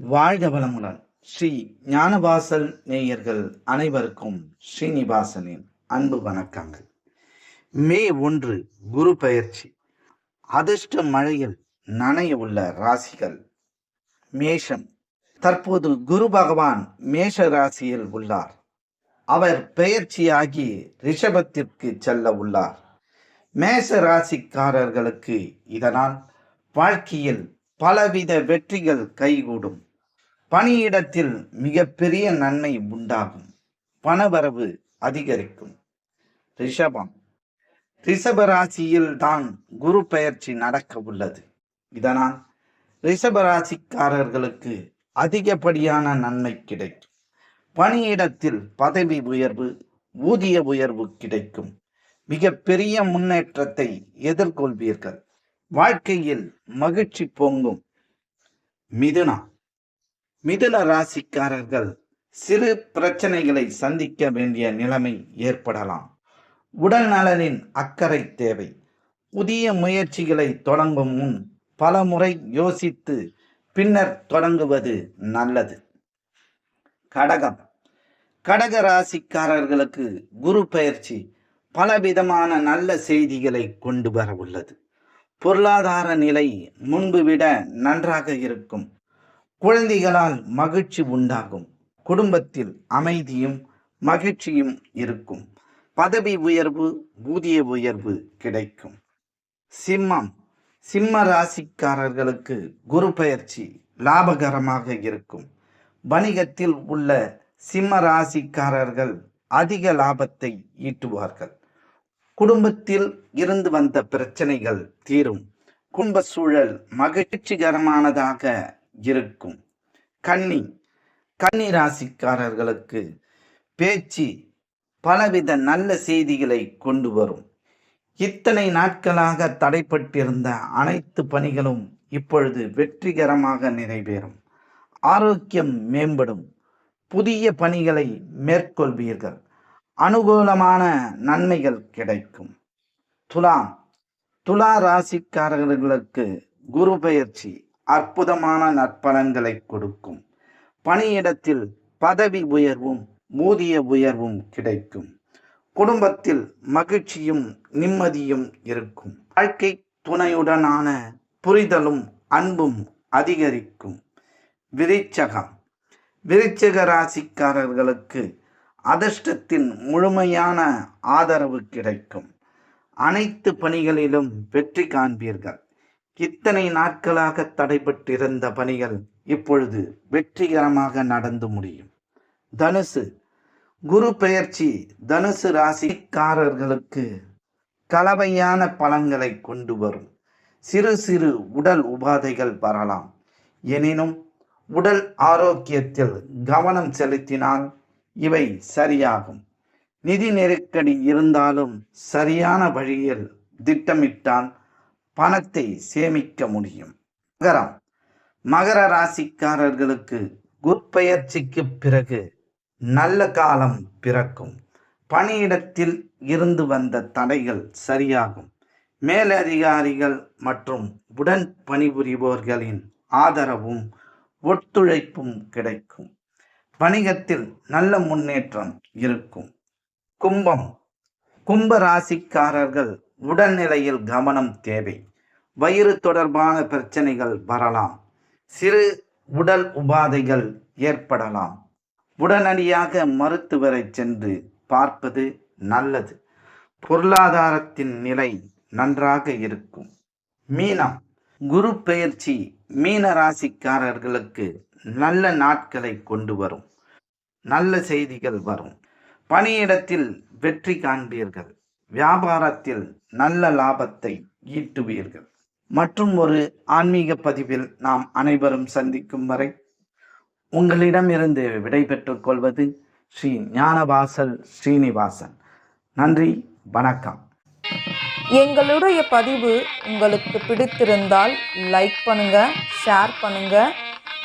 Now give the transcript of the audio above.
வாழ்க வளமுடன். ஸ்ரீ ஞானவாசல் நேயர்கள் அனைவருக்கும் ஸ்ரீனிவாசனின் அன்பு வணக்கங்கள். மே ஒன்று குரு பெயர்ச்சி. அதிர்ஷ்ட மழையில் நனைய உள்ள ராசிகள். மேஷம். தற்போது குரு பகவான் மேஷ ராசியில் உள்ளார். அவர் பெயர்ச்சியாகி ரிஷபத்திற்கு செல்ல உள்ளார். மேஷ ராசிக்காரர்களுக்கு இதனால் வாழ்க்கையில் பலவித வெற்றிகள் கைகூடும். பணியிடத்தில் மிகப்பெரிய நன்மை உண்டாகும். பணவரவு அதிகரிக்கும். ரிஷபம். ரிஷப ராசியில் தான் குரு பெயர்ச்சி நடக்க உள்ளது. இதனால் ரிஷப ராசிக்காரர்களுக்கு அதிகப்படியான நன்மை கிடைக்கும். பணியிடத்தில் பதவி உயர்வு ஊதிய உயர்வு கிடைக்கும். மிகப்பெரிய முன்னேற்றத்தை எதிர்கொள்வீர்கள். வாழ்க்கையில் மகிழ்ச்சி பொங்கும். மிதுனா. மிதுன ராசிக்காரர்கள் சிறு பிரச்சனைகளை சந்திக்க வேண்டிய நிலைமை ஏற்படலாம். உடல் நலனின் அக்கறை தேவை. புதிய முயற்சிகளை தொடங்கும் முன் பல முறை யோசித்து பின்னர் தொடங்குவது நல்லது. கடகம். கடக ராசிக்காரர்களுக்கு குரு பயிற்சி பலவிதமான நல்ல செய்திகளை கொண்டு வர உள்ளது. பொருளாதார நிலை முன்பு விட நன்றாக இருக்கும். குழந்தைகளால் மகிழ்ச்சி உண்டாகும். குடும்பத்தில் அமைதியும் மகிழ்ச்சியும் இருக்கும். பதவி உயர்வு ஊதிய உயர்வு கிடைக்கும். சிம்மம். சிம்ம ராசிக்காரர்களுக்கு குரு பயிற்சி லாபகரமாக இருக்கும். வணிகத்தில் உள்ள சிம்ம ராசிக்காரர்கள் அதிக லாபத்தை ஈட்டுவார்கள். குடும்பத்தில் இருந்து வந்த பிரச்சனைகள் தீரும். குடும்ப சூழல் மகிழ்ச்சிகரமானதாக இருக்கும். கன்னி கன்னி ராசிக்காரர்களுக்கு பேச்சு பலவித நல்ல செய்திகளை கொண்டு வரும். இத்தனை நாட்களாக தடைப்பட்டிருந்த அனைத்து பணிகளும் இப்பொழுது வெற்றிகரமாக நிறைவேறும். ஆரோக்கியம் மேம்படும். புதிய பணிகளை மேற்கொள்வீர்கள். அனுகூலமான நன்மைகள் கிடைக்கும். துலாம் துலா ராசிக்காரர்களுக்கு குரு பயிற்சி அற்புதமான நற்பலன்களை கொடுக்கும். பணியிடத்தில் பதவி உயர்வும் ஊதிய உயர்வும் கிடைக்கும். குடும்பத்தில் மகிழ்ச்சியும் நிம்மதியும் இருக்கும். வாழ்க்கை துணையுடனான புரிதலும் அன்பும் அதிகரிக்கும். விருச்சகம். விருச்சக ராசிக்காரர்களுக்கு அதிர்ஷ்டத்தின் முழுமையான ஆதரவு கிடைக்கும். அனைத்து பணிகளிலும் வெற்றி காண்பீர்கள். இத்தனை நாட்களாக தடைபட்டிருந்த பணிகள் இப்பொழுது வெற்றிகரமாக நடந்து முடியும். தனுசு. குரு பெயர்ச்சி தனுசு ராசிக்காரர்களுக்கு கலவையான பலன்களை கொண்டு வரும். சிறு சிறு உடல் உபாதைகள் வரலாம். எனினும் உடல் ஆரோக்கியத்தில் கவனம் செலுத்தினால் இவை சரியாகும். நிதி நெருக்கடி இருந்தாலும் சரியான வழியில் திட்டமிட்டால் பணத்தை சேமிக்க முடியும். மகரம். மகர ராசிக்காரர்களுக்கு குற்பெயர்ச்சிக்கு பிறகு நல்ல காலம் பிறக்கும். பணியிடத்தில் இருந்து வந்த தடைகள் சரியாகும். மேலதிகாரிகள் மற்றும் உடன் பணிபுரிபவர்களின் ஆதரவும் ஒத்துழைப்பும் கிடைக்கும். வணிகத்தில் நல்ல முன்னேற்றம் இருக்கும். கும்பம். கும்ப ராசிக்காரர்கள் உடல்நிலையில் கவனம் தேவை. வயிறு தொடர்பான பிரச்சனைகள் வரலாம். சிறு உடல் உபாதைகள் ஏற்படலாம். உடனடியாக மருத்துவரை சென்று பார்ப்பது நல்லது. பொருளாதாரத்தின் நிலை நன்றாக இருக்கும். மீனம். குரு பெயர்ச்சி மீன ராசிக்காரர்களுக்கு நல்ல நாட்களை கொண்டு வரும். நல்ல செய்திகள் வரும். பணியிடத்தில் வெற்றி காண்பீர்கள். வியாபாரத்தில் நல்ல லாபத்தை ஈட்டுவீர்கள். மற்றும் ஒரு ஆன்மீக பதிவில் நாம் அனைவரும் சந்திக்கும் வரை உங்களிடமிருந்து விடைபெற்றுக் கொள்வது ஸ்ரீ ஞானவாசல் ஸ்ரீனிவாசன். நன்றி வணக்கம். எங்களுடைய பதிவு உங்களுக்கு பிடித்திருந்தால் லைக் பண்ணுங்க ஷேர் பண்ணுங்க